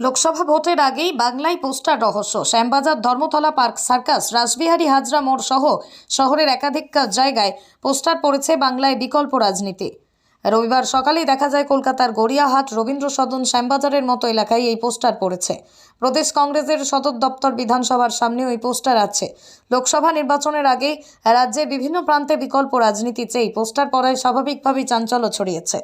লোকসভা ভোটের আগেই বাংলায় পোস্টার রহস্য। শ্যামবাজার ধর্মতলা পার্ক সার্কাস, রাসবিহারী হাজরা মোড় সহ শহরের একাধিক জায়গায় পোস্টার পড়েছে বাংলায় বিকল্প রাজনীতি। রবিবার সকালেই দেখা যায় কলকাতার গড়িয়াহাট রবীন্দ্র সদন শ্যামবাজারের মতো এলাকায় এই পোস্টার পড়েছে। প্রদেশ কংগ্রেসের সদর দপ্তর বিধানসভার সামনেও এই পোস্টার আছে। লোকসভা নির্বাচনের আগে রাজ্যের বিভিন্ন প্রান্তে বিকল্প রাজনীতি চেয়ে পোস্টার পড়ায় স্বাভাবিকভাবেই চাঞ্চল্য ছড়িয়েছে।